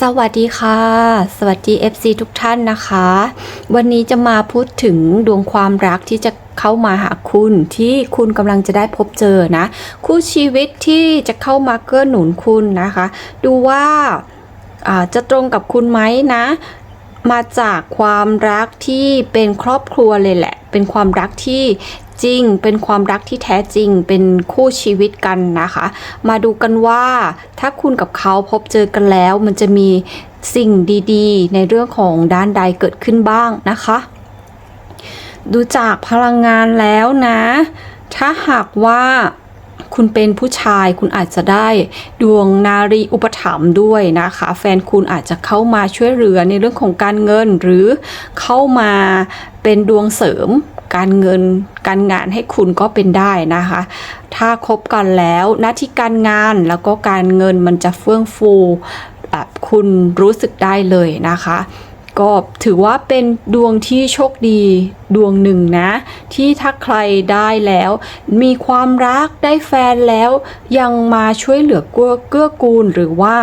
สวัสดีค่ะ สวัสดี FC ทุกท่านนะคะ วันนี้จะมาพูดถึงดวงความรักที่จะเข้ามาหาคุณที่คุณกำลังจะได้พบเจอนะ คู่ชีวิตที่จะเข้ามาเกื้อหนุนคุณนะคะ ดูว่าอ่าจะตรงกับคุณไหมนะ มาจากความรักที่เป็นครอบครัวเลยแหละ เป็นความรักที่ จริง เป็นความรักที่แท้จริง เป็นคู่ชีวิตกันนะคะ มาดูกันว่าถ้าคุณกับเขาพบเจอกันแล้วมันจะมีสิ่งดีๆ ในเรื่องของด้านใดเกิดขึ้นบ้างนะคะ ดูจากพลังงานแล้วนะ ถ้าหากว่าคุณเป็นผู้ชายคุณอาจจะได้ดวงนารีอุปถัมภ์ด้วยนะคะ แฟนคุณอาจจะเข้ามาช่วยเหลือในเรื่องของการเงินหรือเข้ามาเป็นดวงเสริม การเงินการงานให้คุณก็เป็นได้นะคะ ถ้าคบกันแล้วหน้าที่การงานแล้วก็การเงินมันจะเฟื่องฟูแบบคุณรู้สึกได้เลยนะคะ ก็ถือว่าเป็นดวงที่โชคดีดวงหนึ่งนะ ที่ถ้าใครได้แล้ว มีความรักได้แฟนแล้วยังมาช่วยเหลือเกื้อเกื้อกูลหรือว่า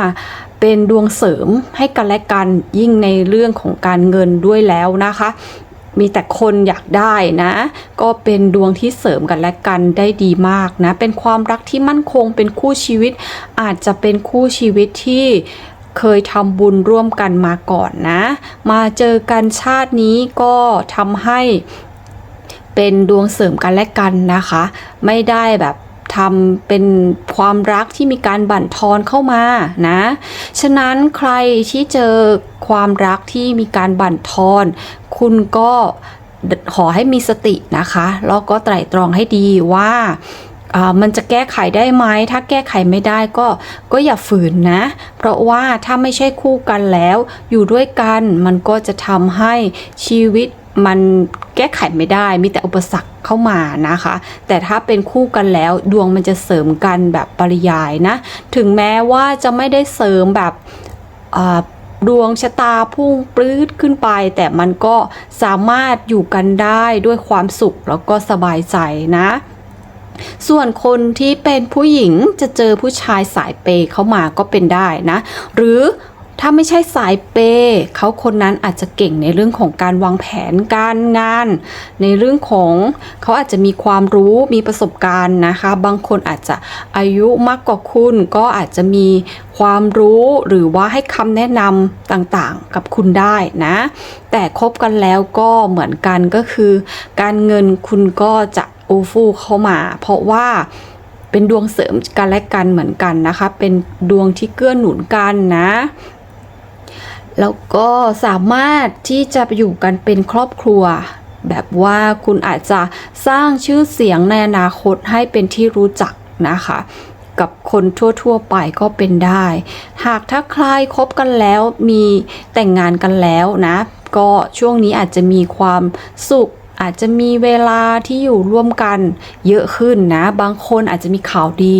เป็นดวงเสริมให้กันและกันยิ่งในเรื่องของการเงินด้วยแล้วนะคะ มีแต่คนอยากได้นะ ก็เป็นดวงที่เสริมกันและกันได้ดีมากนะ เป็นความรักที่มั่นคงเป็นคู่ชีวิต อาจจะเป็นคู่ชีวิตที่เคยทำบุญร่วมกันมาก่อนนะ มาเจอกันชาตินี้ก็ทำให้เป็นดวงเสริมกันและกันนะคะ ไม่ได้แบบทำเป็นความรักที่มีการบั่นทอนเข้ามานะ ฉะนั้นใครที่เจอความรักที่มีการบั่นทอน คุณก็ขอให้มีสตินะคะ แล้วก็ไตร่ตรองให้ดีว่ามันจะแก้ไขได้ไหม ถ้าแก้ไขไม่ได้ก็ก็อย่าฝืนนะ เพราะว่าถ้าไม่ใช่คู่กันแล้ว อยู่ด้วยกันมันก็จะทำให้ชีวิตมันแก้ไขไม่ได้ มีแต่อุปสรรคเข้ามานะคะ แต่ถ้าเป็นคู่กันแล้วดวงมันจะเสริมกันแบบปริยายนะ ถึงแม้ว่าจะไม่ได้เสริมแบบ ดวงชะตาพุ่งปลื้ดขึ้นไป แต่มันก็สามารถอยู่กันได้ด้วยความสุขแล้วก็สบายใจนะส่วนคนที่เป็นผู้หญิงจะเจอผู้ชายสายเปย์เข้ามาก็เป็นได้นะ หรือ ถ้าไม่ใช่สายเปย์เขาคนนั้นอาจจะเก่งในเรื่องของการวางแผนการงาน ในเรื่องของเขาอาจจะมีความรู้มีประสบการณ์นะคะ บางคนอาจจะอายุมากกว่าคุณ ก็อาจจะมีความรู้หรือว่าให้คำแนะนำต่างๆกับคุณได้นะ แต่คบกันแล้วก็เหมือนกันก็คือ การเงินคุณก็จะอูฟู่เข้ามา เพราะว่าเป็นดวงเสริมกันและกันเหมือนกันนะคะ เป็นดวงที่เกื้อหนุนกันนะ แล้วก็สามารถที่จะไปอยู่กันเป็นครอบครัว แบบว่าคุณอาจจะสร้างชื่อเสียงในอนาคตให้เป็นที่รู้จักนะคะ กับคนทั่วๆไปก็เป็นได้ หากถ้าใครคบกันแล้วมีแต่งงานกันแล้วนะ ก็ช่วงนี้อาจจะมีความสุขอาจจะมีเวลาที่อยู่ร่วมกันเยอะขึ้นนะ บางคนอาจจะมีข่าวดี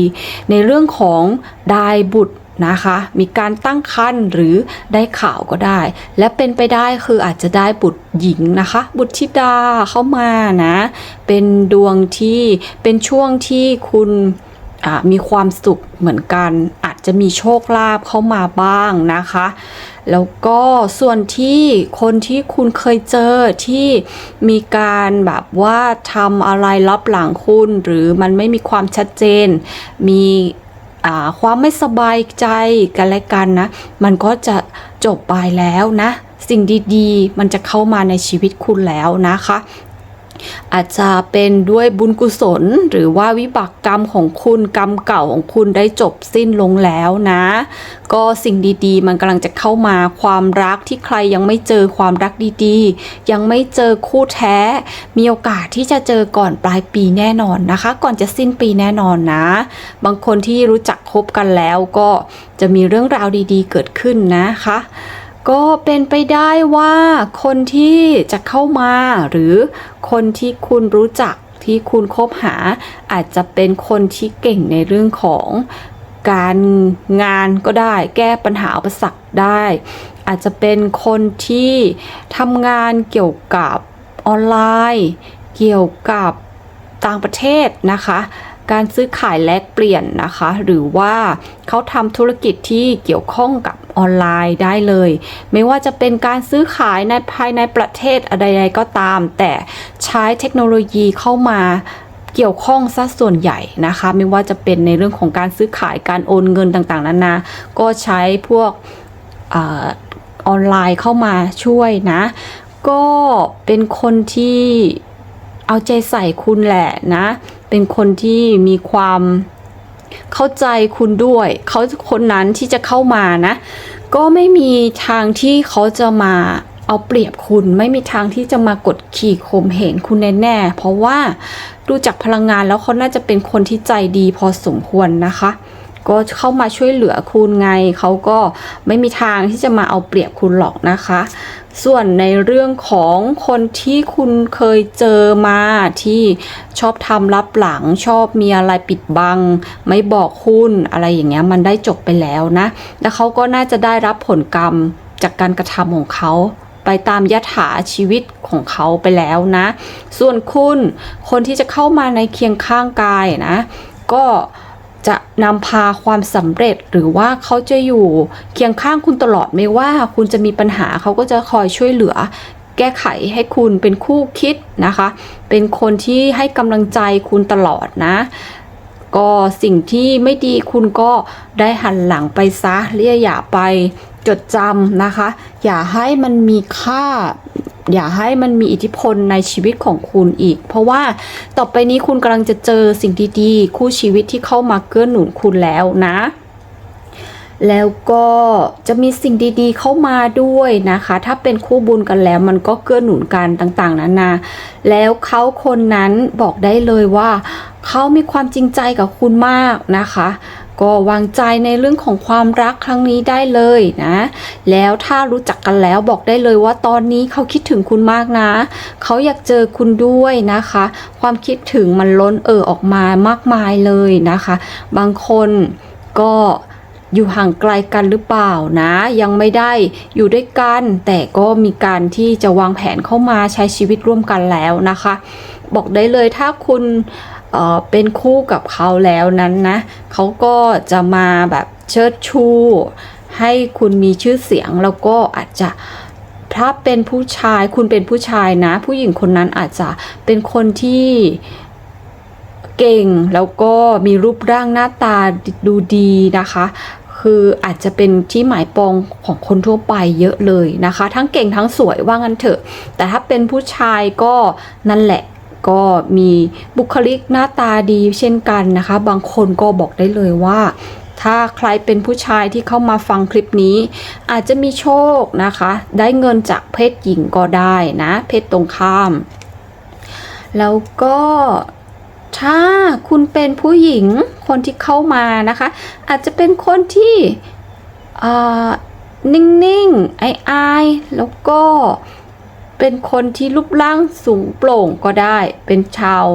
ในเรื่องของได้บุตร นะคะ มีการตั้งครรภ์หรือได้ข่าวก็ได้ และเป็นไปได้คืออาจจะได้บุตรหญิงนะคะ บุตรธิดาเข้ามานะ เป็นดวงที่เป็นช่วงที่คุณมีความสุขเหมือนกัน อาจจะมีโชคลาภเข้ามาบ้างนะคะ แล้วก็ส่วนที่คนที่คุณเคยเจอที่มีการแบบว่าทำอะไรลับหลังคุณ หรือมันไม่มีความชัดเจน มี ความไม่สบายใจกันและกันนะ มันก็จะจบไปแล้วนะ สิ่งดีๆ มันจะเข้ามาในชีวิตคุณแล้วนะคะ อาจจะเป็นด้วยบุญกุศล หรือว่าวิบากกรรมของคุณกรรมเก่าของคุณได้จบสิ้นลงแล้วนะ ก็สิ่งดีๆ มันกำลังจะเข้ามาความรักที่ใครยังไม่เจอความรักดีๆ ยังไม่เจอคู่แท้ มีโอกาสที่จะเจอก่อนปลายปีแน่นอนนะคะ ก่อนจะสิ้นปีแน่นอนนะ บางคนที่รู้จักคบกันแล้วก็จะมีเรื่องราวดีๆ เกิดขึ้นนะคะ ก็เป็นไปได้ว่าคนที่จะเข้ามาหรือคนที่คุณรู้จักที่คุณคบหา อาจจะเป็นคนที่เก่งในเรื่องของการงานก็ได้แก้ปัญหาอุปสรรคได้ อาจจะเป็นคนที่ทำงานเกี่ยวกับออนไลน์ เกี่ยวกับต่างประเทศนะคะ การซื้อขายแลกเปลี่ยนนะคะ หรือว่าเขาทำธุรกิจที่เกี่ยวข้องกับออนไลน์ได้เลย ไม่ว่าจะเป็นการซื้อขายในภายในประเทศอะไรใดก็ตาม แต่ใช้เทคโนโลยีเข้ามาเกี่ยวข้องซะส่วนใหญ่นะคะ ไม่ว่าจะเป็นในเรื่องของการซื้อขายการโอนเงินต่างๆนานาก็ใช้พวกอออนไลน์เข้ามาช่วยนะ ก็เป็นคนที่เอาใจใส่คุณแหละนะ เป็นคนที่มีความเข้าใจคุณด้วย เขาคนนั้นที่จะเข้ามานะ ก็ไม่มีทางที่เขาจะมาเอาเปรียบคุณไม่มีทางที่จะมากดขี่ข่มเหงคุณแน่ๆเพราะว่าดูจากพลังงานแล้วเขาน่าจะเป็นคนที่ใจดีพอสมควรนะคะ ก็เข้ามาช่วยเหลือคุณไง เขาก็ไม่มีทางที่จะมาเอาเปรียบคุณหรอกนะคะ ส่วนในเรื่องของคนที่คุณเคยเจอมาที่ชอบทำลับหลังชอบมีอะไรปิดบัง ไม่บอกคุณอะไรอย่างเงี้ยมันได้จบไปแล้วนะ แล้วเขาก็น่าจะได้รับผลกรรมจากการกระทำของเขาไปตามยถาชีวิตของเขาไปแล้วนะ ส่วนคุณคนที่จะเข้ามาในเคียงข้างกายนะ ก็ จะนำพาความสำเร็จหรือว่าเขาจะอยู่เคียงข้างคุณตลอดไม่ว่าคุณจะมีปัญหาเขาก็จะคอยช่วยเหลือ แก้ไขให้คุณเป็นคู่คิดนะคะ เป็นคนที่ให้กำลังใจคุณตลอดนะ ก็สิ่งที่ไม่ดีคุณก็ได้หันหลังไปซะเรียอย่าไปจดจำนะคะ อย่าให้มันมีค่า อย่าให้มันมีอิทธิพลในชีวิตของคุณอีก เพราะว่าต่อไปนี้คุณกำลังจะเจอสิ่งดีๆ คู่ชีวิตที่เข้ามาเกื้อหนุนคุณแล้วนะ แล้วก็จะมีสิ่งดีๆเข้ามาด้วยนะคะ ถ้าเป็นคู่บุญกันแล้ว มันก็เกื้อหนุนกันต่างๆนานา แล้วเขาคนนั้นบอกได้เลยว่าเขามีความจริงใจกับคุณมากนะคะ ก็วางใจในเรื่องของความรักครั้งนี้ได้เลยนะ แล้วถ้ารู้จักกันแล้วบอกได้เลยว่าตอนนี้เขาคิดถึงคุณมากนะ เขาอยากเจอคุณด้วยนะคะ ความคิดถึงมันล้นเอ่อออกมามากมายเลยนะคะ บางคนก็อยู่ห่างไกลกันหรือเปล่านะ ยังไม่ได้อยู่ด้วยกัน แต่ก็มีการที่จะวางแผนเข้ามาใช้ชีวิตร่วมกันแล้วนะคะ บอกได้เลยถ้าคุณ เป็นคู่กับเขาแล้วนั้นนะเขาก็จะมาแบบเชิดชู ให้คุณมีชื่อเสียงแล้วก็อาจจะถ้าเป็นผู้ชายคุณเป็นผู้ชายนะ ผู้หญิงคนนั้นอาจจะเป็นคนที่เก่งแล้วก็มีรูปร่างหน้าตาดูดีนะคะ คืออาจจะเป็นที่หมายปองของคนทั่วไปเยอะเลยนะคะ ทั้งเก่งทั้งสวยว่างั้นเถอะ แต่ถ้าเป็นผู้ชายก็นั่นแหละ ก็มีบุคลิกหน้าตาดีเช่นกันนะคะ บางคนก็บอกได้เลยว่า ถ้าใครเป็นผู้ชายที่เข้ามาฟังคลิปนี้ อาจจะมีโชคนะคะ ได้เงินจากเพศหญิงก็ได้นะ เพศตรงข้าม แล้วก็ถ้าคุณเป็นผู้หญิงคนที่เข้ามานะคะ อาจจะเป็นคนที่นิ่งๆอายๆแล้วก็ เป็นคนที่รูปร่างสูงโปร่งก็ได้ เป็นชาว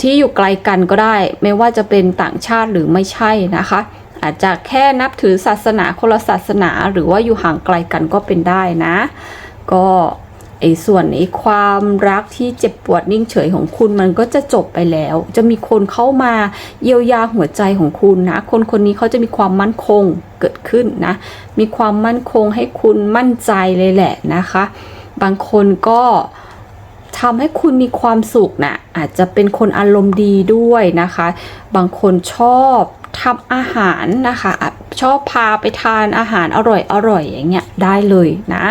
ที่อยู่ไกลกันก็ได้ ไม่ว่าจะเป็นต่างชาติหรือไม่ใช่นะคะ อาจจะแค่นับถือศาสนาคนละศาสนาหรือว่าอยู่ห่างไกลกันก็เป็นได้นะ ก็ไอ้ส่วนไอ้ความรักที่เจ็บปวดนิ่งเฉยของคุณมันก็จะจบไปแล้ว จะมีคนเข้ามาเยียวยาหัวใจของคุณนะ คนคนนี้เขาจะมีความมั่นคงเกิดขึ้นนะ มีความมั่นคงให้คุณมั่นใจเลยแหละนะคะ บางคนก็ทำให้คุณมีความสุขนะอาจจะเป็นคนอารมณ์ดีด้วยนะคะ บางคนชอบทำอาหารนะคะ ชอบพาไปทานอาหารอร่อยอร่อยอย่างเงี้ยได้เลยนะ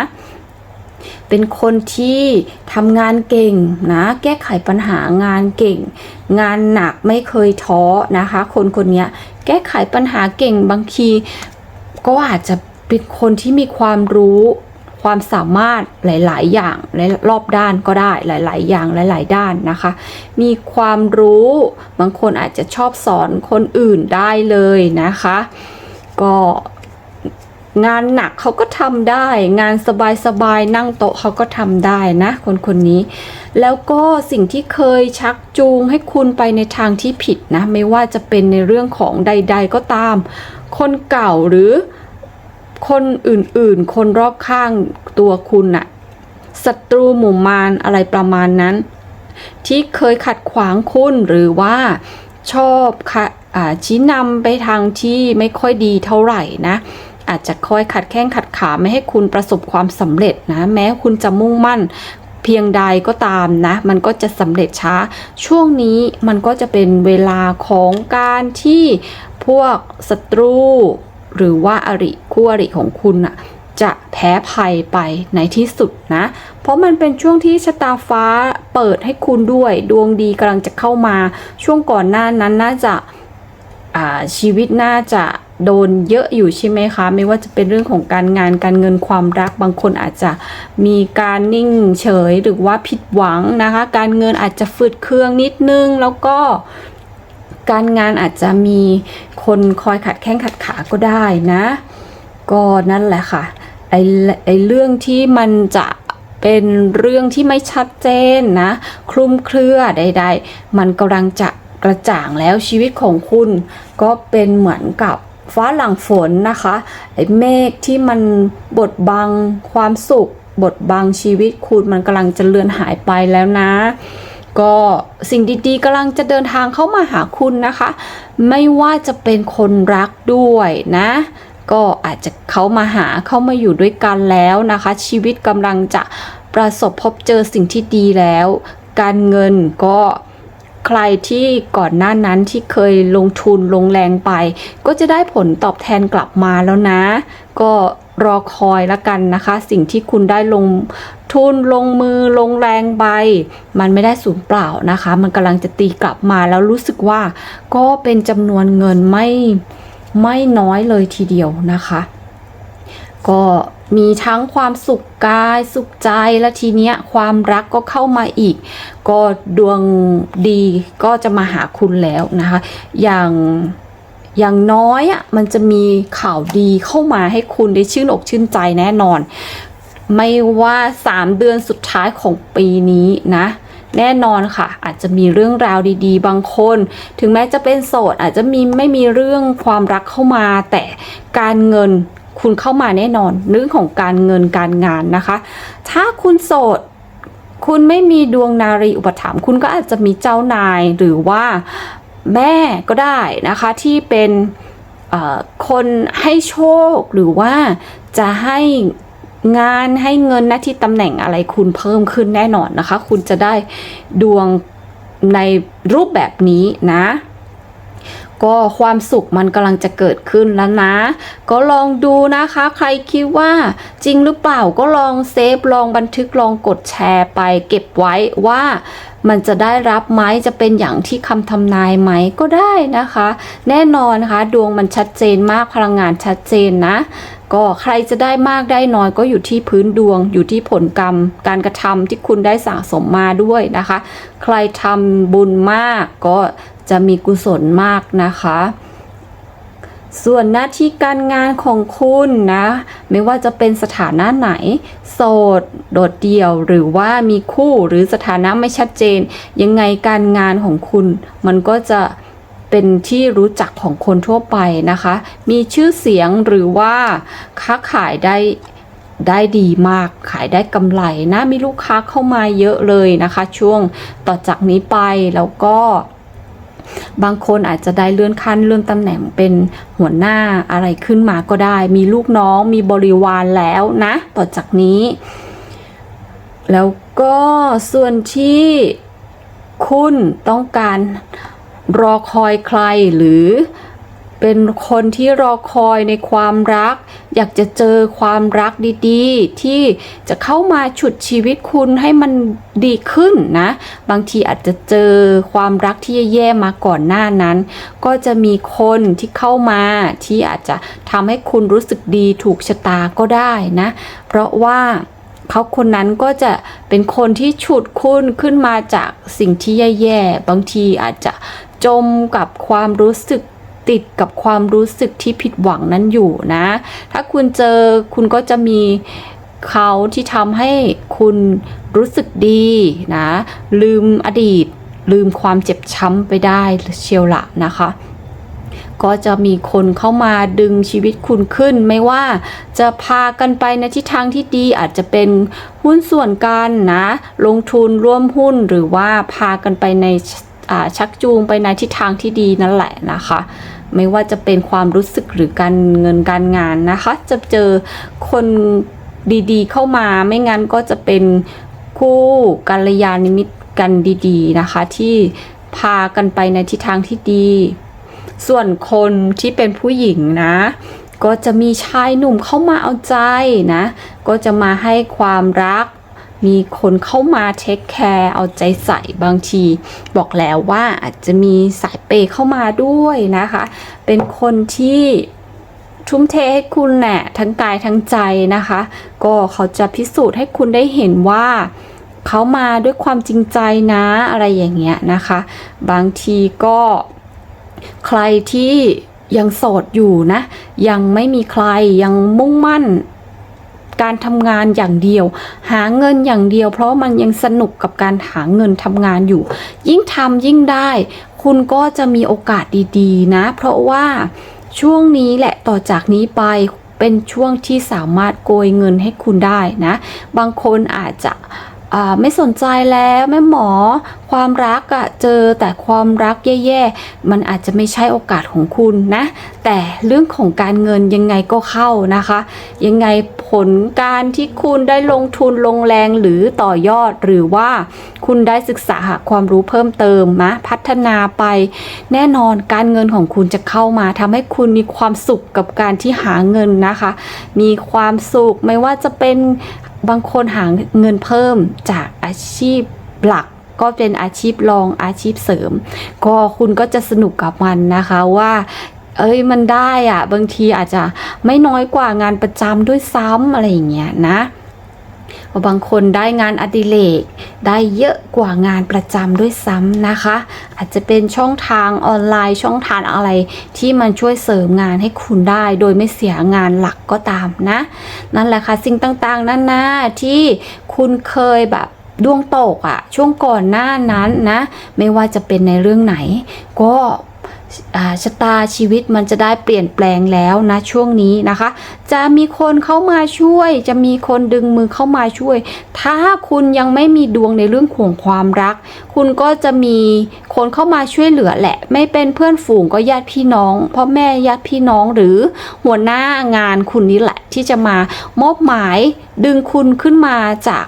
เป็นคนที่ทำงานเก่งนะ แก้ไขปัญหางานเก่ง งานหนักไม่เคยท้อนะคะ คนคนเนี้ยแก้ไขปัญหาเก่งบางทีก็อาจจะเป็นคนที่มีความรู้ ความสามารถหลาย ๆ อย่างและรอบด้านก็ได้หลาย ๆ อย่างหลาย ๆ ด้านนะคะ มีความรู้บางคนอาจจะชอบสอนคนอื่นได้เลยนะคะ ก็งานหนักเขาก็ทำได้ งานสบายๆนั่งโต๊ะเขาก็ทำได้นะ คนคนนี้ แล้วก็สิ่งที่เคยชักจูงให้คุณไปในทางที่ผิดนะ ไม่ว่าจะเป็นในเรื่องของใด ๆ ก็ตาม คนเก่าหรือ คนอื่นๆ คนรอบข้างตัวคุณน่ะศัตรูหมู่มารอะไรประมาณนั้น ที่เคยขัดขวางคุณหรือว่าชอบค่ะอ่าชี้นำไปทางที่ไม่ค่อยดีเท่าไหร่นะ อาจจะคอยขัดแข้งขัดขาไม่ให้คุณประสบความสำเร็จนะ แม้คุณจะมุ่งมั่นเพียงใดก็ตามนะ มันก็จะสำเร็จช้า ช่วงนี้มันก็จะเป็นเวลาของการที่พวกศัตรู หรือว่าอริคู่อริของคุณน่ะจะแพ้ภัยไปในที่สุดนะ เพราะมันเป็นช่วงที่ชะตาฟ้าเปิดให้คุณด้วย ดวงดีกำลังจะเข้ามา ช่วงก่อนหน้านั้นน่าจะาชีวิตน่าจะโดนเยอะอยู่ใช่ไหมคะ ไม่ว่าจะเป็นเรื่องของการงานการเงินความรักบางคนอาจจะมีการนิ่งเฉยหรือว่าผิดหวังนะคะ การเงินอาจจะฝืดเครื่องนิดนึงแล้วก็ การงานอาจจะมีคนคอยขัดแข้งขัดขาก็ได้นะ ก็นั่นแหละค่ะไอไอเรื่องที่มันจะเป็นเรื่องที่ไม่ชัดเจนนะ คลุมเครือใด ๆ มันกำลังจะกระจ่างแล้วชีวิตของคุณ ก็เป็นเหมือนกับฟ้าหลังฝนนะคะไอ้เมฆที่มันบดบังความสุข บดบังชีวิตคุณมันกำลังจะเลือนหายไปแล้วนะ ก็สิ่งดีๆกำลังจะเดินทางเข้ามาหาคุณนะคะ ไม่ว่าจะเป็นคนรักด้วยนะ ก็อาจจะเขามาหาเข้ามาอยู่ด้วยกันแล้วนะคะ ชีวิตกำลังจะประสบพบเจอสิ่งที่ดีแล้ว การเงินก็ใครที่ก่อนหน้านั้นที่เคยลงทุนลงแรงไป ก็จะได้ผลตอบแทนกลับมาแล้วนะ ก็ รอคอยละกันนะคะ สิ่งที่คุณได้ลงทุนลงมือลงแรงไป มันไม่ได้สูญเปล่านะคะ มันกำลังจะตีกลับมาแล้วรู้สึกว่า ก็เป็นจำนวนเงินไม่ไม่น้อยเลยทีเดียวนะคะ ก็มีทั้งความสุขกายสุขใจและทีเนี้ยความรักก็เข้ามาอีก ก็ดวงดีก็จะมาหาคุณแล้วนะคะ อย่าง อย่างน้อยอะมันจะมีข่าวดีเข้ามาให้คุณได้ชื่นอกชื่นใจแน่นอน ไม่ว่า 3 เดือนสุดท้ายของปีนี้นะแน่นอนค่ะ อาจจะมีเรื่องราวดีๆ บางคน ถึงแม้จะเป็นโสดอาจจะมีไม่มีเรื่องความรักเข้ามา แต่การเงินคุณเข้ามาแน่นอนเรื่องของการเงินการงานนะคะ ถ้าคุณโสด คุณไม่มีดวงนารีอุปถัมภ์คุณก็อาจจะมีเจ้านายหรือว่า แม่ก็ได้นะคะที่เป็นคนให้โชคหรือว่าจะให้งานให้เงินหน้าที่ตำแหน่งอะไรคุณเพิ่มขึ้นแน่นอนนะคะ คุณจะได้ดวงในรูปแบบนี้นะ ก็ความสุขมันกำลังจะเกิดขึ้นแล้วนะ ก็ลองดูนะคะ ใครคิดว่าจริงหรือเปล่าก็ลองเซฟลองบันทึกลองกดแชร์ไป เก็บไว้ว่ามันจะได้รับไหมจะเป็นอย่างที่คำทำนายไหมก็ได้นะคะ แน่นอนนะคะ ดวงมันชัดเจนมากพลังงานชัดเจนนะ ก็ใครจะได้มากได้น้อยก็อยู่ที่พื้นดวง อยู่ที่ผลกรรม การกระทำที่คุณได้สะสมมาด้วยนะคะ ใครทำบุญมากก็ จะมีกุศลมากนะคะ ส่วนหน้าที่การงานของคุณนะ ไม่ว่าจะเป็นสถานะไหน โสด โดดเดี่ยวหรือว่ามีคู่หรือสถานะไม่ชัดเจน ยังไงการงานของคุณ มันก็จะเป็นที่รู้จักของคนทั่วไปนะคะ มีชื่อเสียงหรือว่าค้าขายได้ได้ดีมากขายได้กำไรนะมีลูกค้าเข้ามาเยอะเลยนะคะ ช่วงต่อจากนี้ไปแล้วก็ บางคนอาจจะได้เลื่อนขั้นเลื่อนตำแหน่งเป็นหัวหน้าอะไรขึ้นมาก็ได้ มีลูกน้องมีบริวารแล้วนะ ต่อจากนี้ แล้วก็ส่วนที่คุณต้องการรอคอยใครหรือ เป็นคนที่รอคอยในความรัก อยากจะเจอความรักดีๆ ที่จะเข้ามาฉุดชีวิตคุณให้มันดีขึ้นนะ บางทีอาจจะเจอความรักที่แย่ๆมาก่อนหน้านั้น ก็จะมีคนที่เข้ามาที่อาจจะทำให้คุณรู้สึกดีถูกชะตาก็ได้นะ เพราะว่าเขาคนนั้นก็จะเป็นคนที่ฉุดคุณขึ้นมาจากสิ่งที่แย่ๆ บางทีอาจจะจมกับความรู้สึก ติดกับความรู้สึกที่ผิดหวังนั้นอยู่นะ ถ้าคุณเจอคุณก็จะมีเขาที่ทำให้คุณรู้สึกดีนะ ลืมอดีต ลืมความเจ็บช้ำไปได้เชียวละนะคะก็จะมีคนเข้ามาดึงชีวิตคุณขึ้น ไม่ว่าจะพากันไปในทิศทางที่ดีอาจจะเป็นหุ้นส่วนกันนะ ลงทุนร่วมหุ้นหรือว่าพากันไปในชักจูงไปในทิศทางที่ดีนั่นแหละนะคะ ไม่ว่าจะเป็นความรู้สึกหรือการเงินการงานนะคะ จะเจอคนดีๆ เข้ามาไม่งั้นก็จะเป็นคู่กัลยาณมิตรกันดีๆนะคะ ที่พากันไปในทิศทางที่ดี ส่วนคนที่เป็นผู้หญิงนะ ก็จะมีชายหนุ่มเข้ามาเอาใจนะ ก็จะมาให้ความรัก มีคนเข้ามาเทคแคร์เอาใจใส่บางที บอกแล้วว่าอาจจะมีสายเปย์เข้ามาด้วยนะคะ เป็นคนที่ทุ่มเทให้คุณแหละทั้งกายทั้งใจนะคะ ก็เขาจะพิสูจน์ให้คุณได้เห็นว่าเขามาด้วยความจริงใจนะอะไรอย่างเงี้ยนะคะ บางทีก็ใครที่ยังโสดอยู่นะ ยังไม่มีใครยังมุ่งมั่น การทำงานอย่างเดียว หาเงินอย่างเดียว เพราะมันยังสนุกกับการหาเงินทำงานอยู่ ยิ่งทำยิ่งได้ คุณก็จะมีโอกาสดีๆ นะ เพราะว่าช่วงนี้แหละต่อจากนี้ไปเป็นช่วงที่สามารถโกยเงินให้คุณได้นะ บางคนอาจจะ ไม่สนใจแล้วแม่หมอความรักอะเจอแต่ความรักแย่ๆ มันอาจจะไม่ใช่โอกาสของคุณนะ แต่เรื่องของการเงินยังไงก็เข้านะคะ ยังไงผลการที่คุณได้ลงทุนลงแรงหรือต่อยอดหรือว่าคุณได้ศึกษาหาความรู้เพิ่มเติมนะพัฒนาไป แน่นอนการเงินของคุณจะเข้ามาทำให้คุณมีความสุขกับการที่หาเงินนะคะ มีความสุขไม่ว่าจะเป็น บางคนหาเงินเพิ่มจากอาชีพหลักก็เป็นอาชีพรองอาชีพเสริม ก็คุณก็จะสนุกกับมันนะคะว่า เอ้ยมันได้อะบางทีอาจจะไม่น้อยกว่างานประจำด้วยซ้ำอะไรอย่างเงี้ยนะ บางคนได้งานอดิเรกได้เยอะกว่างานประจำด้วยซ้ำนะคะ อาจจะเป็นช่องทางออนไลน์ช่องทางอะไรที่มันช่วยเสริมงานให้คุณได้ โดยไม่เสียงานหลักก็ตามนะ นั่นแหละค่ะสิ่งต่างๆนั่นนะที่คุณเคยแบบดวงตกอะช่วงก่อนหน้านั้นนะ ไม่ว่าจะเป็นในเรื่องไหน ก็ ชะตาชีวิตมันจะได้เปลี่ยนแปลงแล้วนะช่วงนี้นะคะ จะมีคนเข้ามาช่วย จะมีคนดึงมือเข้ามาช่วย ถ้าคุณยังไม่มีดวงในเรื่องของความรัก คุณก็จะมีคนเข้ามาช่วยเหลือแหละ ไม่เป็นเพื่อนฝูงก็ญาติพี่น้องพ่อแม่ญาติพี่น้องหรือหัวหน้างานคุณนี่แหละที่จะมามอบหมายดึงคุณขึ้นมาจาก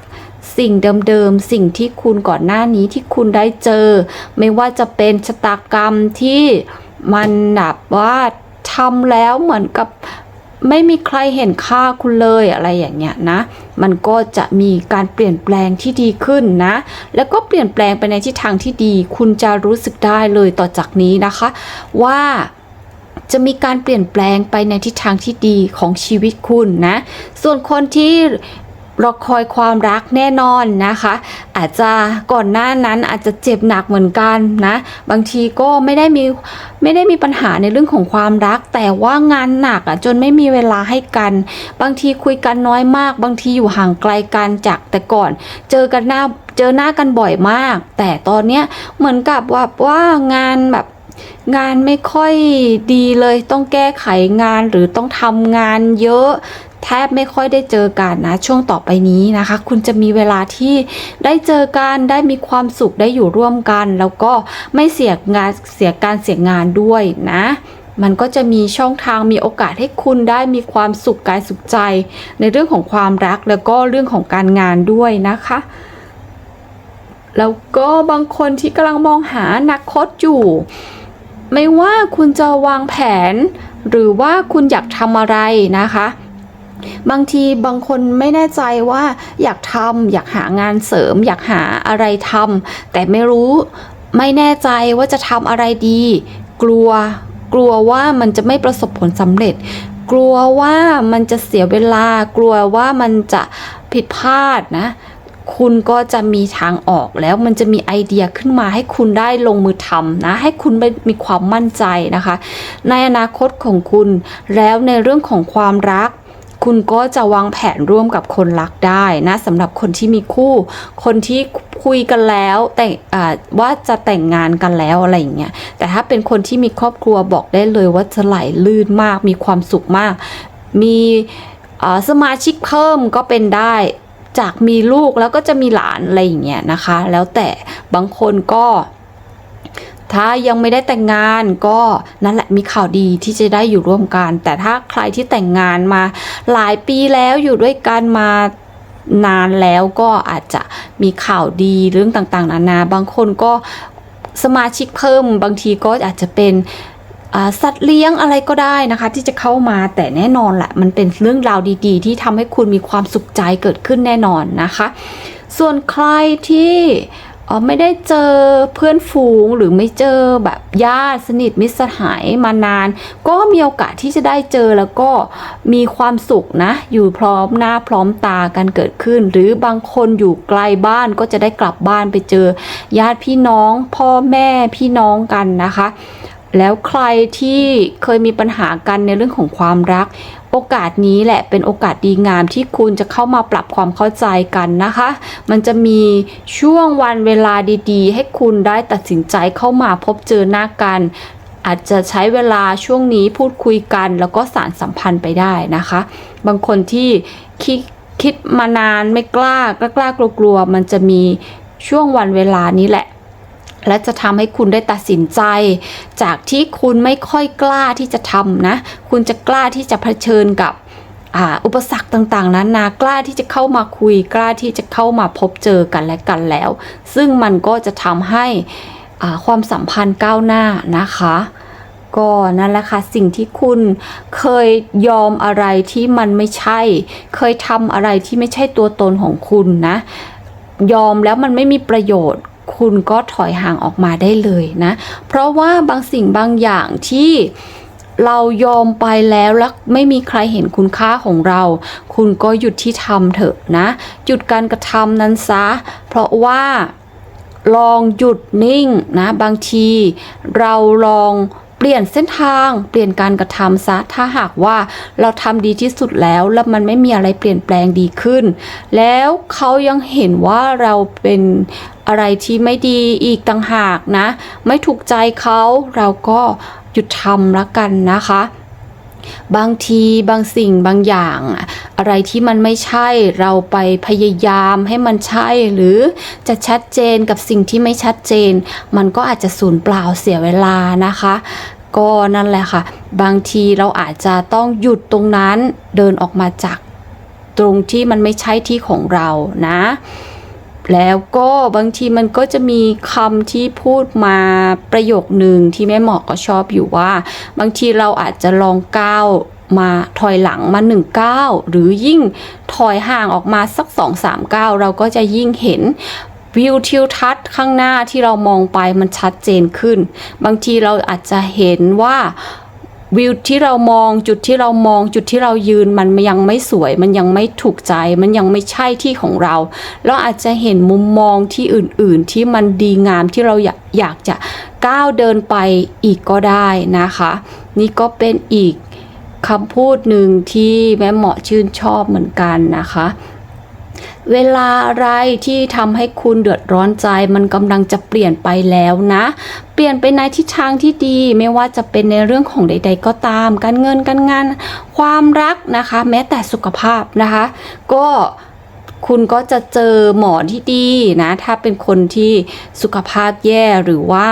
สิ่งเดิมๆ สิ่งที่คุณก่อนหน้านี้ที่คุณได้เจอ ไม่ว่าจะเป็นชะตากรรมที่มันแบบว่าทำแล้วเหมือนกับไม่มีใครเห็นค่าคุณเลยอะไรอย่างเงี้ยนะ มันก็จะมีการเปลี่ยนแปลงที่ดีขึ้นนะ แล้วก็เปลี่ยนแปลงไปในทิศทางที่ดี คุณจะรู้สึกได้เลยต่อจากนี้นะคะ ว่าจะมีการเปลี่ยนแปลงไปในทิศทางที่ดีของชีวิตคุณนะ ส่วนคนที่ รอคอยความรักแน่นอนนะคะ อาจจะก่อนหน้านั้นอาจจะเจ็บหนักเหมือนกันนะบางทีก็ไม่ได้มีไม่ได้มีปัญหาในเรื่องของความรัก แต่ว่างานหนักอะจนไม่มีเวลาให้กัน บางทีคุยกันน้อยมาก บางทีอยู่ห่างไกลกันจากแต่ก่อน เจอกันหน้าเจอหน้ากันบ่อยมาก แต่ตอนเนี้ยเหมือนกับว่าว่างานแบบงานไม่ค่อยดีเลยต้องแก้ไขงานหรือต้องทำงานเยอะ แทบไม่ค่อยได้เจอกันนะ ช่วงต่อไปนี้นะคะ คุณจะมีเวลาที่ได้เจอกันได้มีความสุขได้อยู่ร่วมกัน แล้วก็ไม่เสียงานเสียการเสียงานด้วยนะมันก็จะมีช่องทางมีโอกาสให้คุณได้มีความสุขกายสุขใจ ในเรื่องของความรักแล้วก็เรื่องของการงานด้วยนะคะ แล้วก็บางคนที่กำลังมองหาอนาคตอยู่ ไม่ว่าคุณจะวางแผน หรือว่าคุณอยากทำอะไรนะคะ บางทีบางคนไม่แน่ใจว่าอยากทำอยากหางานเสริม อยากหาอะไรทำแต่ไม่รู้ไม่แน่ใจว่าจะทำอะไรดี กลัวกลัวว่ามันจะไม่ประสบผลสำเร็จ กลัวว่ามันจะเสียเวลา กลัวว่ามันจะผิดพลาดนะ คุณก็จะมีทางออกแล้วมันจะมีไอเดียขึ้นมาให้คุณได้ลงมือทำนะ ให้คุณมีความมั่นใจนะคะ ในอนาคตของคุณแล้วในเรื่องของความรัก คุณก็จะวางแผนร่วมกับคนรักได้นะสำหรับคนที่มีคู่ คนที่คุยกันแล้วแต่อ่าว่าจะแต่งงานกันแล้วอะไรอย่างเงี้ยแต่ถ้าเป็นคนที่มีครอบครัวบอกได้เลยว่าจะไหลลื่นมาก มีความสุขมาก มีอ่อสมาชิกเพิ่มก็เป็นได้จากมีลูกแล้วก็จะมีหลานอะไรอย่างเงี้ยนะคะ แล้วแต่บางคนก็ ถ้ายังไม่ได้แต่งงานก็นั่นแหละมีข่าวดีที่จะได้อยู่ร่วมกัน แต่ถ้าใครที่แต่งงานมาหลายปีแล้วอยู่ด้วยกันมานานแล้วก็อาจจะมีข่าวดีเรื่องต่างๆ นานา บางคนก็สมาชิกเพิ่ม บางทีก็อาจจะเป็นสัตว์เลี้ยงอะไรก็ได้นะคะ ที่จะเข้ามาแต่แน่นอนแหละ มันเป็นเรื่องราวดีๆ ที่ทำให้คุณมีความสุขใจเกิดขึ้นแน่นอนนะคะ ส่วนใครที่ อ่อไม่ได้เจอเพื่อนฝูงหรือไม่เจอแบบญาติสนิทมิตรสหายมานาน ก็มีโอกาสที่จะได้เจอแล้วก็มีความสุขนะ อยู่พร้อมหน้าพร้อมตากันเกิดขึ้น หรือบางคนอยู่ไกลบ้านก็จะได้กลับบ้านไปเจอ ญาติพี่น้องพ่อแม่พี่น้องกันนะคะ แล้วใครที่เคยมีปัญหากันในเรื่องของความรัก โอกาสนี้แหละเป็นโอกาสดีงามที่คุณจะเข้ามาปรับความเข้าใจกันนะคะ มันจะมีช่วงวันเวลาดีๆ ให้คุณได้ตัดสินใจเข้ามาพบเจอหน้ากันอาจจะใช้เวลาช่วงนี้พูดคุยกัน แล้วก็สารสัมพันธ์ไปได้นะคะ บางคนที่คิดคิดมานานไม่กล้ากล้ากลัวกลัวๆมันจะมีช่วงวันเวลานี้แหละ และจะทำให้คุณได้ตัดสินใจ จากที่คุณไม่ค่อยกล้าที่จะทำนะ คุณจะกล้าที่จะเผชิญกับอ,อุปสรรคต่างๆ นั้นนากล้าที่จะเข้ามาคุย กล้าที่จะเข้ามาพบเจอกันและกันแล้ว ซึ่งมันก็จะทำให้ความสัมพันธ์ก้าวหน้านะคะ ก็นั่นแหละค่ะสิ่งที่คุณเคยยอมอะไรที่มันไม่ใช่ เคยทำอะไรที่ไม่ใช่ตัวตนของคุณนะ ยอมแล้วมันไม่มีประโยชน์ คุณก็ถอยห่างออกมาได้เลยนะ เพราะว่าบางสิ่งบางอย่างที่เรายอมไปแล้วแล้วไม่มีใครเห็นคุณค่าของเรา คุณก็หยุดที่ทำเถอะนะ หยุดการกระทำนั้นซะ เพราะว่าลองหยุดนิ่งนะ บางที เราลอง ปลี่ยนเส้นทาง เปลี่ยนการกระทำซะ ถ้าหากว่าเราทำดีที่สุดแล้ว แล้วมันไม่มีอะไรเปลี่ยนแปลงดีขึ้น แล้วเขายังเห็นว่าเราเป็นอะไรที่ไม่ดีอีกต่างหากนะ ไม่ถูกใจเขาเราก็หยุดทำละกันนะคะ บางทีบางสิ่งบางอย่าง อะไรที่มันไม่ใช่เราไปพยายามให้มันใช่หรือจะชัดเจนกับสิ่งที่ไม่ชัดเจน มันก็อาจจะสูญเปล่าเสียเวลานะคะ ก็นั่นแหละค่ะ บางทีเราอาจจะต้องหยุดตรงนั้นเดินออกมาจากตรงที่มันไม่ใช่ที่ของเรานะ แล้วก็บางทีมันก็จะมีคำที่พูดมาประโยคหนึ่งที่แม่หมอก็ชอบอยู่ว่า บางทีเราอาจจะลองก้าวมาถอยหลังมาหนึ่งก้าวหรือยิ่งถอยห่างออกมาสักสองสามก้าวเราก็จะยิ่งเห็นวิวทิวทัศน์ข้างหน้าที่เรามองไปมันชัดเจนขึ้น บางทีเราอาจจะเห็นว่า วิวที่เรามองจุดที่เรามองจุดที่เรายืนมันยังไม่สวย มันยังไม่ถูกใจ มันยังไม่ใช่ที่ของเรา เราอาจจะเห็นมุมมองที่อื่นๆ ที่มันดีงามที่เราอยากอยากจะก้าวเดินไปอีกก็ได้นะคะ นี่ก็เป็นอีกคำพูดหนึ่งที่แม่เหมาะชื่นชอบเหมือนกันนะคะ เวลาอะไรที่ทำให้คุณเดือดร้อนใจ มันกำลังจะเปลี่ยนไปแล้วนะ เปลี่ยนไปในทิศทางที่ดี ไม่ว่าจะเป็นในเรื่องของใด ๆ ก็ตาม การเงินการงาน ความรักนะคะ แม้แต่สุขภาพนะคะ ก็คุณก็จะเจอหมอที่ดีนะ ถ้าเป็นคนที่สุขภาพแย่หรือว่า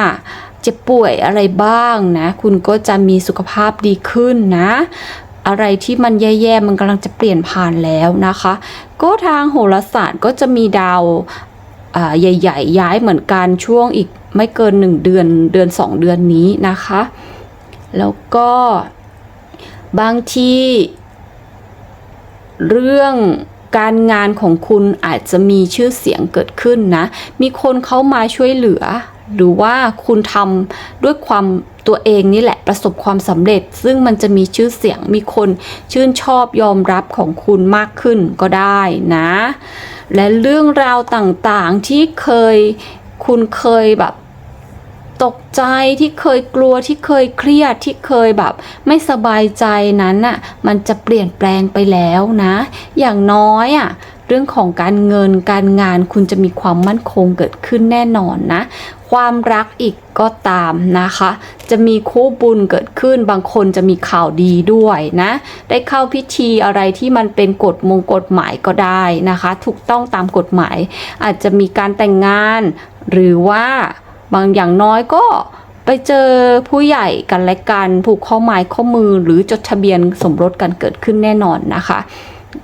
เจ็บป่วยอะไรบ้างนะ คุณก็จะมีสุขภาพดีขึ้นนะ อะไรที่มันแย่ๆมันกำลังจะเปลี่ยนผ่านแล้วนะคะ ก็ทางโหราศาสตร์ก็จะมีดาวใหญ่ๆ ย้ายเหมือนกันช่วงอีกไม่เกิน 1 เดือนเดือน 2 เดือนนี้นะคะ แล้วก็บางทีเรื่องการงานของคุณอาจจะมีชื่อเสียงเกิดขึ้นนะ มีคนเข้ามาช่วยเหลือ หรือว่าคุณทำด้วยความ ตัวเองนี่แหละประสบความสำเร็จ ซึ่งมันจะมีชื่อเสียงมีคนชื่นชอบยอมรับของคุณมากขึ้นก็ได้นะ และเรื่องราวต่างๆที่เคยคุณเคยแบบตกใจที่เคยกลัวที่เคยเครียดที่เคยแบบ ไม่สบายใจนั้นน่ะมันจะเปลี่ยนแปลงไปแล้วนะ อย่างน้อยอะเรื่องของการเงินการงานคุณจะมีความมั่นคงเกิดขึ้นแน่นอนนะ ความรักอีกก็ตามนะคะ จะมีคู่บุญเกิดขึ้นบางคนจะมีข่าวดีด้วยนะ ได้เข้าพิธีอะไรที่มันเป็นกฎมงกฎหมายก็ได้นะคะ ถูกต้องตามกฎหมาย อาจจะมีการแต่งงาน หรือว่าบางอย่างน้อยก็ไปเจอผู้ใหญ่กันและกันผูกข้อไม้ข้อมือหรือจดทะเบียนสมรสกันเกิดขึ้นแน่นอนนะคะ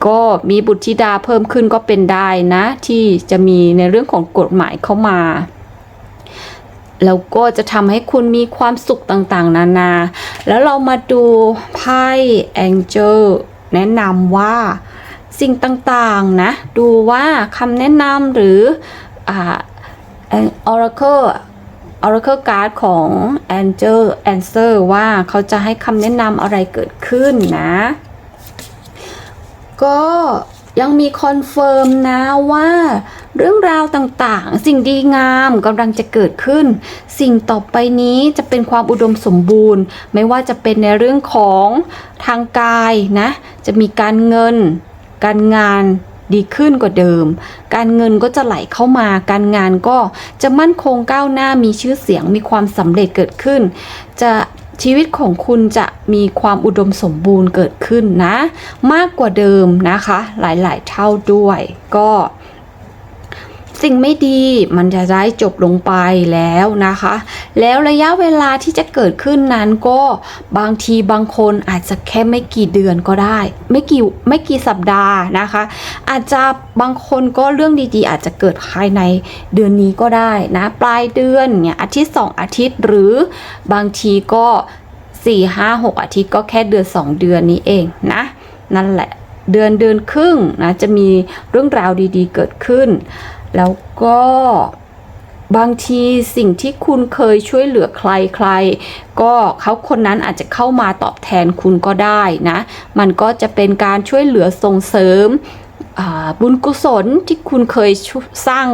ก็มีบุตรธิดาเพิ่มขึ้นก็เป็นได้นะ ที่จะมีในเรื่องของกฎหมายเข้ามา แล้วก็จะทำให้คุณมีความสุขต่างๆ นานา แล้วเรามาดูไพ่ Angel แนะนำว่าสิ่งต่างๆ นะ ดูว่าคำแนะนำหรืออ่า Oracle Oracle Card ของ Angel Answer ว่าเขาจะให้คำแนะนำอะไรเกิดขึ้นนะ ก็ ยังมีคอนเฟิร์มนะว่าเรื่องราวต่างๆ สิ่งดีงามกำลังจะเกิดขึ้น สิ่งต่อไปนี้จะเป็นความอุดมสมบูรณ์ ไม่ว่าจะเป็นในเรื่องของทางกายนะ จะมีการเงิน การงานดีขึ้นกว่าเดิม การเงินก็จะไหลเข้ามา การงานก็จะมั่นคงก้าวหน้ามีชื่อเสียงมีความสำเร็จเกิดขึ้น จะ ชีวิตของคุณจะมีความอุดมสมบูรณ์เกิดขึ้นนะ มากกว่าเดิมนะคะ หลายๆ เท่าด้วย ก็ สิ่งไม่ดีมันจะได้จบลงไปแล้วนะคะ แล้วระยะเวลาที่จะเกิดขึ้นนั้นก็บางทีบางคนอาจจะแค่ไม่กี่เดือนก็ได้ ไม่กี่ไม่กี่สัปดาห์นะคะ อาจจะบางคนก็เรื่องดีๆ อาจจะเกิดภายในเดือนนี้ก็ได้นะ ปลายเดือนเนี่ยอาทิตย์ 2 อาทิตย์หรือบางทีก็4 5 6 อาทิตย์ก็แค่เดือน 2 เดือนนี้เองนะ นั่นแหละเดือนเดือนครึ่งนะจะมีเรื่องราวดีๆเกิดขึ้น แล้วก็บางทีสิ่งที่คุณเคยช่วยเหลือใครใคร ก็เขาคนนั้นอาจจะเข้ามาตอบแทนคุณก็ได้นะ มันก็จะเป็นการช่วยเหลือส่งเสริมบุญกุศลที่คุณเคยสร้าง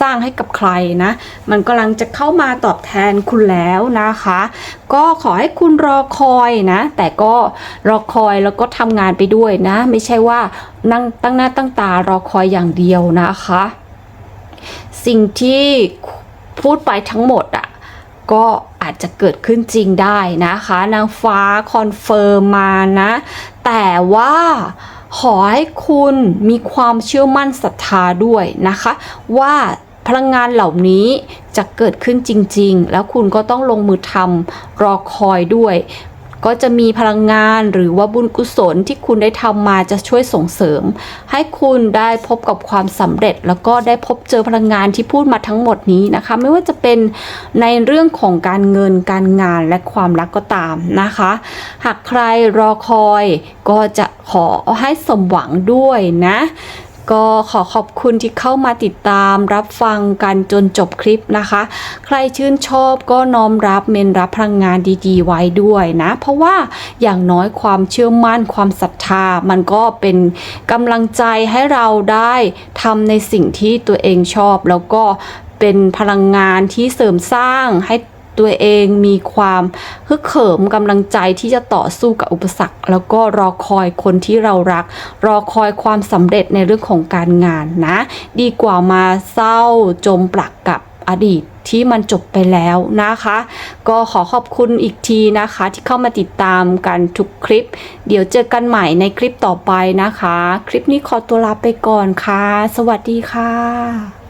สร้างให้กับใครนะ มันกำลังจะเข้ามาตอบแทนคุณแล้วนะคะ ก็ขอให้คุณรอคอยนะ แต่ก็รอคอยแล้วก็ทำงานไปด้วยนะ ไม่ใช่ว่านั่งตั้งหน้าตั้งตารอคอยอย่างเดียวนะคะ สิ่งที่พูดไปทั้งหมดอะก็อาจจะเกิดขึ้นจริงได้นะคะ นางฟ้าคอนเฟิร์มมานะ แต่ว่าขอให้คุณมีความเชื่อมั่นศรัทธาด้วยนะคะ ว่าพลังงานเหล่านี้จะเกิดขึ้นจริง ๆ แล้วคุณก็ต้องลงมือทำรอคอยด้วย ก็จะมีพลังงานหรือว่าบุญกุศลที่คุณได้ทำมาจะช่วยส่งเสริม ให้คุณได้พบกับความสำเร็จ แล้วก็ได้พบเจอพลังงานที่พูดมาทั้งหมดนี้นะคะ ไม่ว่าจะเป็นในเรื่องของการเงินการงานและความรักก็ตามนะคะ หากใครรอคอยก็จะขอให้สมหวังด้วยนะ ก็ขอขอบคุณที่เข้ามาติดตามรับฟังกันจนจบคลิปนะคะ ใครชื่นชอบก็น้อมรับเมนรับพลังงานดีๆ ไว้ด้วยนะ เพราะว่าอย่างน้อยความเชื่อมั่นความศรัทธา มันก็เป็นกำลังใจให้เราได้ทำในสิ่งที่ตัวเองชอบ แล้วก็เป็นพลังงานที่เสริมสร้างให้ ตัวเองมีความฮึกเหิมกำลังใจที่จะต่อสู้กับอุปสรรค แล้วก็รอคอยคนที่เรารัก รอคอยความสำเร็จในเรื่องของการงานนะ ดีกว่ามาเศร้าจมปลักกับอดีตที่มันจบไปแล้วนะคะ ก็ขอขอบคุณอีกทีนะคะ ที่เข้ามาติดตามกันทุกคลิป เดี๋ยวเจอกันใหม่ในคลิปต่อไปนะคะ คลิปนี้ขอตัวลาไปก่อนค่ะ สวัสดีค่ะ